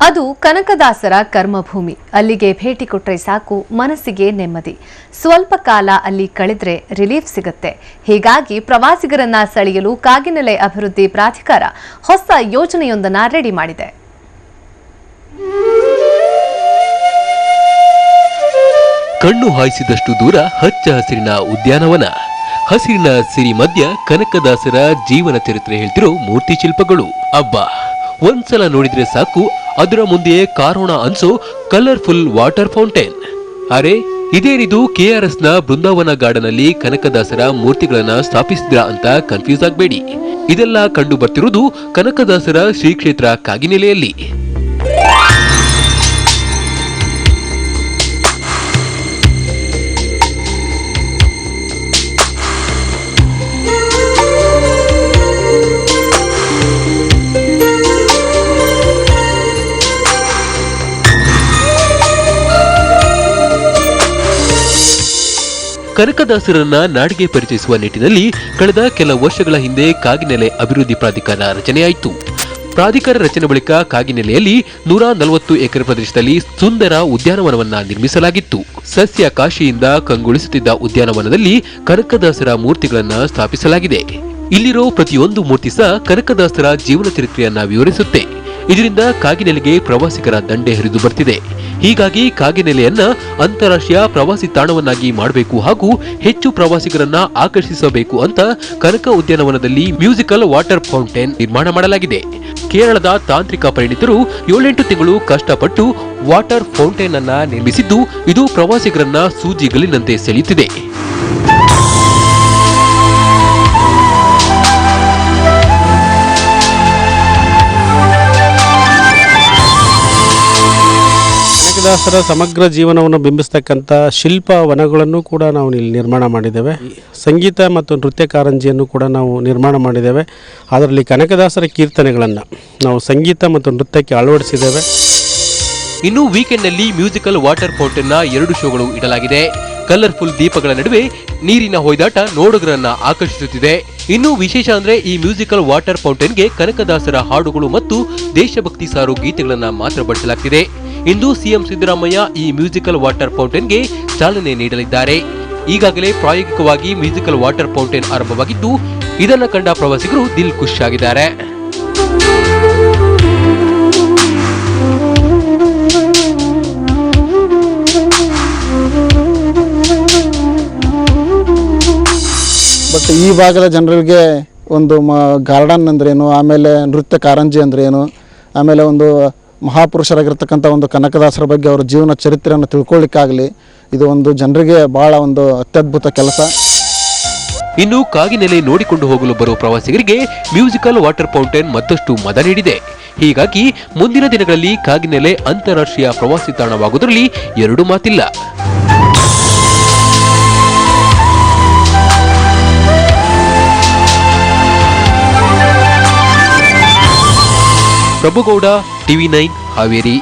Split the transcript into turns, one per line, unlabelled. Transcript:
ಅದು ಕನಕದಾಸರ ಕರ್ಮಭೂಮಿ. ಅಲ್ಲಿಗೆ ಭೇಟಿ ಕೊಟ್ಟರೆ ಸಾಕು, ಮನಸ್ಸಿಗೆ ನೆಮ್ಮದಿ. ಸ್ವಲ್ಪ ಕಾಲ ಅಲ್ಲಿ ಕಳೆದ್ರೆ ರಿಲೀಫ್ ಸಿಗುತ್ತೆ. ಹೀಗಾಗಿ ಪ್ರವಾಸಿಗರನ್ನ ಸೆಳೆಯಲು ಕಾಗಿನೆಲೆ ಅಭಿವೃದ್ಧಿ ಪ್ರಾಧಿಕಾರ ಹೊಸ ಯೋಜನೆಯೊಂದನ್ನ ರೆಡಿ ಮಾಡಿದೆ.
ಕಣ್ಣು ಹಾಯಿಸಿದಷ್ಟು ದೂರ ಹಚ್ಚ ಹಸಿರಿನ ಉದ್ಯಾನವನ. ಹಸಿರಿನ ಸಿರಿ ಮಧ್ಯ ಕನಕದಾಸರ ಜೀವನ ಚರಿತ್ರೆ ಹೇಳ್ತಿರೋ ಮೂರ್ತಿ ಶಿಲ್ಪಗಳು. ಅಬ್ಬಾ, ಒಂದ್ಸಲ ನೋಡಿದ್ರೆ ಸಾಕು ಅದರ ಮುಂದೆಯೇ ಕಾರೋಣ ಅನ್ಸೋ ಕಲರ್ಫುಲ್ ವಾಟರ್ ಫೌಂಟೇನ್. ಅರೆ, ಇದೇನಿದು ಕೆಆರ್ಎಸ್ನ ಬೃಂದಾವನ ಗಾರ್ಡನ್ ಅಲ್ಲಿ ಕನಕದಾಸರ ಮೂರ್ತಿಗಳನ್ನ ಸ್ಥಾಪಿಸಿದ್ರ ಅಂತ ಕನ್ಫ್ಯೂಸ್ ಆಗಬೇಡಿ. ಇದೆಲ್ಲ ಕಂಡು ಬರ್ತಿರುವುದು ಕನಕದಾಸರ ಶ್ರೀ ಕ್ಷೇತ್ರ ಕಾಗಿನೆಲೆಯಲ್ಲಿ. ಕನಕದಾಸರನ್ನ ನಾಡಿಗೆ ಪರಿಚಯಿಸುವ ನಿಟ್ಟಿನಲ್ಲಿ ಕಳೆದ ಕೆಲ ವರ್ಷಗಳ ಹಿಂದೆ ಕಾಗಿನೆಲೆ ಅಭಿವೃದ್ಧಿ ಪ್ರಾಧಿಕಾರ ರಚನೆಯಾಯಿತು. ಪ್ರಾಧಿಕಾರ ರಚನೆ ಬಳಿಕ ಕಾಗಿನೆಲೆಯಲ್ಲಿ ನೂರ ನಲವತ್ತು ಎಕರೆ ಪ್ರದೇಶದಲ್ಲಿ ಸುಂದರ ಉದ್ಯಾನವನವನ್ನ ನಿರ್ಮಿಸಲಾಗಿತ್ತು. ಸಸ್ಯ ಕಾಶಿಯಿಂದ ಕಂಗೊಳಿಸುತ್ತಿದ್ದ ಉದ್ಯಾನವನದಲ್ಲಿ ಕನಕದಾಸರ ಮೂರ್ತಿಗಳನ್ನು ಸ್ಥಾಪಿಸಲಾಗಿದೆ. ಇಲ್ಲಿರೋ ಪ್ರತಿಯೊಂದು ಮೂರ್ತಿ ಸಹ ಕನಕದಾಸರ ಜೀವನ ಚರಿತ್ರೆಯನ್ನ ವಿವರಿಸುತ್ತೆ. ಇದರಿಂದ ಕಾಗಿನೆಲೆಗೆ ಪ್ರವಾಸಿಗರ ದಂಡೆ ಹರಿದು ಬರ್ತಿದೆ. ಹೀಗಾಗಿ ಕಾಗಿನೆಲೆಯನ್ನ ಅಂತಾರಾಷ್ಟ್ರೀಯ ಪ್ರವಾಸಿ ತಾಣವನ್ನಾಗಿ ಮಾಡಬೇಕು ಹಾಗೂ ಹೆಚ್ಚು ಪ್ರವಾಸಿಗರನ್ನ ಆಕರ್ಷಿಸಬೇಕು ಅಂತ ಕನಕ ಉದ್ಯಾನವನದಲ್ಲಿ ಮ್ಯೂಸಿಕಲ್ ವಾಟರ್ ಫೌಂಟೇನ್ ನಿರ್ಮಾಣ ಮಾಡಲಾಗಿದೆ. ಕೇರಳದ ತಾಂತ್ರಿಕ ಪರಿಣಿತರು ಏಳೆಂಟು ತಿಂಗಳು ಕಷ್ಟಪಟ್ಟು ವಾಟರ್ ಫೌಂಟೇನ್ ಅನ್ನ ನಿರ್ಮಿಸಿದ್ದು ಇದು ಪ್ರವಾಸಿಗರನ್ನ ಸೂಜಿಗಲಿನಂತೆ ಸೆಳೆಯುತ್ತಿದೆ.
ಕನಕದಾಸರ ಸಮಗ್ರ ಜೀವನವನ್ನು ಬಿಂಬಿಸ್ತಕ್ಕಂಥ ಶಿಲ್ಪ ವನಗಳನ್ನು ಕೂಡ ನಾವು ಇಲ್ಲಿ ನಿರ್ಮಾಣ ಮಾಡಿದ್ದೇವೆ. ಸಂಗೀತ ಮತ್ತು ನೃತ್ಯ ಕಾರಂಜಿಯನ್ನು ಕೂಡ ನಾವು ನಿರ್ಮಾಣ ಮಾಡಿದ್ದೇವೆ. ಅದರಲ್ಲಿ ಕನಕದಾಸರ ಕೀರ್ತನೆಗಳನ್ನು ನಾವು ಸಂಗೀತ ಮತ್ತು ನೃತ್ಯಕ್ಕೆ ಅಳವಡಿಸಿದ್ದೇವೆ.
ಇನ್ನು ವೀಕೆಂಡ್ನಲ್ಲಿ ಮ್ಯೂಸಿಕಲ್ ವಾಟರ್ ಫೌಂಟೇನ್ನ ಎರಡು ಶೋಗಳು ಇಡಲಾಗಿದೆ. ಕಲರ್ಫುಲ್ ದೀಪಗಳ ನಡುವೆ ನೀರಿನ ಹೊಯ್ದಾಟ ನೋಡುಗರನ್ನ ಆಕರ್ಷಿಸುತ್ತಿದೆ. ಇನ್ನು ವಿಶೇಷ ಅಂದ್ರೆ ಈ ಮ್ಯೂಸಿಕಲ್ ವಾಟರ್ ಫೌಂಟೇನ್ಗೆ ಕನಕದಾಸರ ಹಾಡುಗಳು ಮತ್ತು ದೇಶಭಕ್ತಿ ಸಾರು ಗೀತೆಗಳನ್ನ ಮಾತ್ರ ಬಳಸಲಾಗ್ತಿದೆ. ಇಂದು ಸಿಎಂ ಸಿದ್ದರಾಮಯ್ಯ ಈ ಮ್ಯೂಸಿಕಲ್ ವಾಟರ್ ಫೌಂಟೇನ್ಗೆ ಚಾಲನೆ ನೀಡಲಿದ್ದಾರೆ. ಈಗಾಗಲೇ ಪ್ರಾಯೋಗಿಕವಾಗಿ ಮ್ಯೂಸಿಕಲ್ ವಾಟರ್ ಫೌಂಟೇನ್ ಆರಂಭವಾಗಿದ್ದು, ಇದನ್ನು ಕಂಡ ಪ್ರವಾಸಿಗರು ದಿಲ್ ಖುಷ್ ಆಗಿದ್ದಾರೆ
ಬಟ್ ಈ ಭಾಗದ ಜನರಿಗೆ ಒಂದು ಮ ಗಾರ್ಡನ್ ಅಂದ್ರೇನು ಆಮೇಲೆ ನೃತ್ಯ ಕಾರಂಜಿ ಅಂದ್ರೇನು ಆಮೇಲೆ ಒಂದು ಮಹಾಪುರುಷರಾಗಿರ್ತಕ್ಕಂಥ ಒಂದು ಕನಕದಾಸರ ಬಗ್ಗೆ ಅವರ ಜೀವನ ಚರಿತ್ರೆಯನ್ನು ತಿಳ್ಕೊಳ್ಳಿಕ್ಕಾಗಲಿ, ಇದು ಒಂದು ಜನರಿಗೆ ಭಾಳ ಒಂದು ಅತ್ಯದ್ಭುತ ಕೆಲಸ.
ಇನ್ನು ಕಾಗಿನೆಲೆ ನೋಡಿಕೊಂಡು ಹೋಗಲು ಬರುವ ಪ್ರವಾಸಿಗರಿಗೆ ಮ್ಯೂಸಿಕಲ್ ವಾಟರ್ ಫೌಂಟೇನ್ ಮತ್ತಷ್ಟು ಮದ ನೀಡಿದೆ. ಹೀಗಾಗಿ ಮುಂದಿನ ದಿನಗಳಲ್ಲಿ ಕಾಗಿನೆಲೆ ಅಂತಾರಾಷ್ಟ್ರೀಯ ಪ್ರವಾಸಿ ತಾಣವಾಗುವುದರಲ್ಲಿ ಎರಡು ಮಾತಿಲ್ಲ. Prabhugouda TV nine Haveri